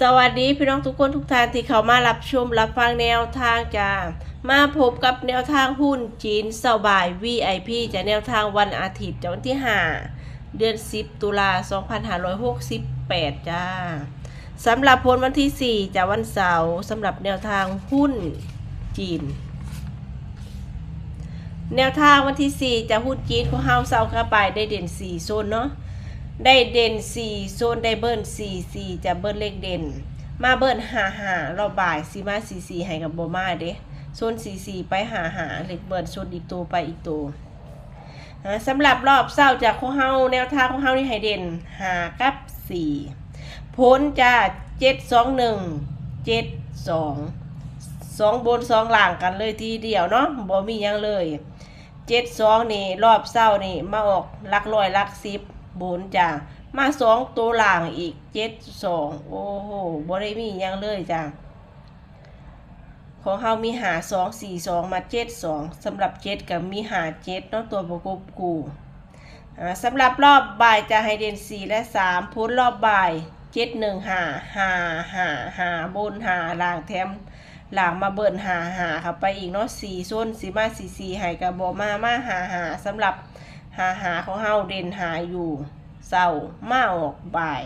สวัสดีพี่น้องทุกคนทุกท่านที่เข้ามารับชมรับฟังแนวทางจ้ามาพบกับแนวทางหุ้นจีนเสาบ่าย VIP จะแนวทางวันอาทิตย์จวันที่ 5 เดือน 10 ตุลา2568 จ้าสำหรับผลวันที่ 4 จะวันเสาร์สำหรับแนวทางหุ้นจีน แนวทางวันที่ 4 จะหุ้นจีนของเฮาเสาร์ข้าไปได้เด่น 4 โซนเนาะ ได้เด่น4โซนได้เบิ้ล4 4จะเบิ้ลเลขเด่น มาเบิ้ล5 5รอบบ่ายสีมา4 4ให้กับโบมาเด้โซน4 4ไปหาหาเลขเบิ้ลโซนอีกตัวไปอีกตัวสำหรับรอบเศร้าจากของเฮาแนวทางของเฮานี่ให้เด่น5กับ4พ้นจะ7 2 1 7 2 2บน2ล่างกันเลยทีเดียวเนาะบ่มียังเลย7 2นี่รอบเศร้านี่มาออกลักร้อยลักสิบ บุญจ้ะมาสองตัวหล่างอีกเจ็ดสองโอ้โหบ่ได้มียังเลยจ้ะของเฮามีหาสองสี่สองมาเจ็ดสองสำหรับเจ็ดกับมีหาเจ็ดนาะตัวประกบกูสำหรับรอบบ่ายจะให้เด่นสี่และสามพ้นรอบบ่ายเจ็ดหนึ่งหาหาหาหาบนหาล่างแถมหลังมาเบิ่นหาหาเข้าไปอีกเนาะสี่ส้นสีมาสี่สี่ให้กับบอมามาหาหาสำหรับ หาหาของเฮาเด่นหาอยู่เศร้ามาออกบ่าย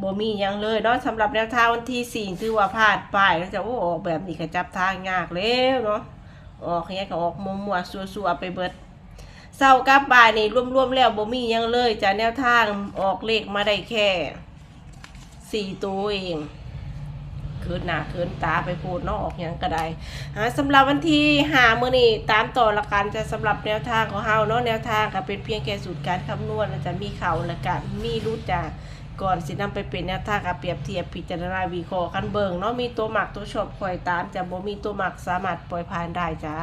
บ่มียังเลยเนาะสำหรับแนวทางวันที่สี่ถือว่าพลาดไปแล้วจะโอ้ออกแบบนี้ก็จับทางยากแล้วเนาะออกเนี้ยก็ออกมัวมัวๆซัวๆไปเบิดเศร้ากับบ่ายนี่รวมๆแล้วบ่มียังเลยจากแนวทางออกเลขมาได้แค่สี่ตัวเอง คืนหนาคืนตาไปพูดนาะออกยังก็ได้อ่าสำหรับวันที่หามื่อนี้ตามต่อละกันจะสำหรับแนวทางของเฮาเนาะแนวทางก็เป็นเพียงแค่สูตรการคำนวณจะมีเขาและกันมีรู้จากก่อนสินำไปเป็นแนวทางกับเปรียบเทียบพิจารณาวิเคราะห์กันเบิงเนาะมีตัวหมักตัวชอบคอยตามจะบ่มีตัวหมักสามารถปล่อยผ่านได้จ้า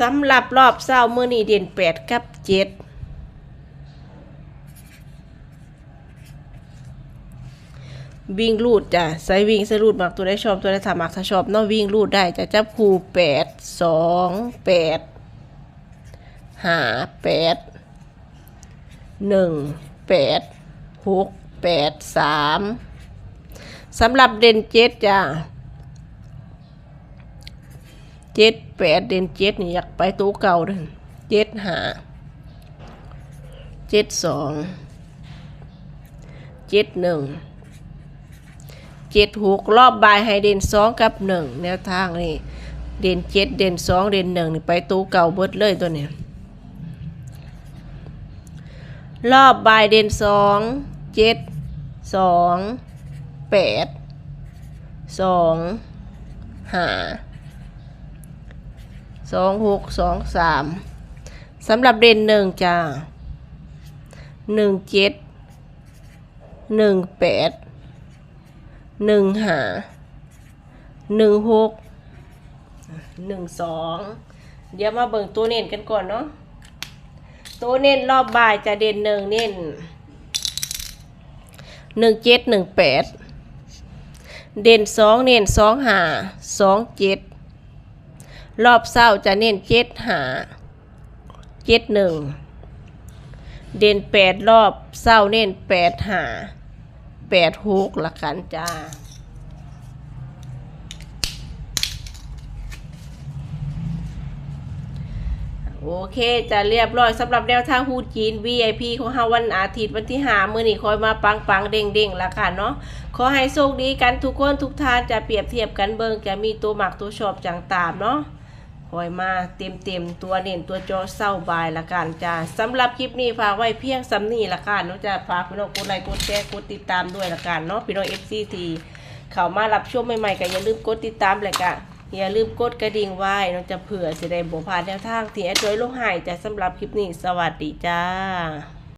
สำหรับรอบเศร้ามื่อนี้เด่นแปดกับเจ็ด วิ่งรูดจ้ะใส่วิ่งใส่รูดมักตัวได้ชอบตัวได้ถามมักถ้าชอบเนาะวิ่งรูดได้จะจับคู่แปดสองแปดหาแปดหนึ่งแปดหกแปดสามสำหรับเด่นเจ็ดจ้ะเจ็ดแปดเด่นเจ็ดนี่อยากไปตัวเก่าเลยเจ็ดหาเจ็ดสองเจ็ดหนึ่ง เจ็ดหกรอบบายให้เด่นสองกับหนึ่งแนวทางนี่เด่นเจ็ดเด่นสองเด่นหนึ่งนี่ไปตู้เก่าเบิดเลยตัวเนี้ยรอบบายเด่นสองเจ็ดสองแปดสองห้าสองหกสองสามสำหรับเด่นหนึ่งจ้าหนึ่งเจ็ดหนึ่งแปด หนึ่งหาหนึ่งหกหนึ่งสองเดี๋ยวมาเบิ่งตัวเน้นกันก่อนเนาะตัวเน้นรอบบ่ายจะเด่นหนึ่งเน้นหนึ่งเจ็ดหนึ่งแปดเด่นสองเน้นสองหาสองเจ็ดรอบเศร้าจะเน้นเจ็ดหาเจ็ดหนึ่งเด่นแปดรอบเศร้าเน้นแปดหา แปดหกละกันจ้าโอเคจะเรียบร้อยสำหรับแนวทางฮูจีน VIP ของเฮาวันอาทิตย์วันที่หามือนี่คอยมาปังปังเด้งเด้งละกันเนาะขอให้โชคดีกันทุกคนทุกท่านจะเปรียบเทียบกันเบิงจะมีตัวหมักตัวชอบจังตามเนาะ คอยมาเต็มเต็มๆตัวเน่นตัวจอเศร้าบายละกันจ้าสำหรับคลิปนี้ฝากไว้เพียงสำนีละกันเนาะจะฝากพี่น้องกดไลค์กดแชร์กดติดตามด้วยละกันเนาะพี่น้อง FCT เข้ามารับชมใหม่ๆก็อย่าลืมกดติดตามเลยกันอย่าลืมกดกระดิ่งไว้เนาะจะเผื่อจะได้บ่พลาดแนวทางที่แอดจอยลงใหายจะสำหรับคลิปนี้สวัสดีจ้า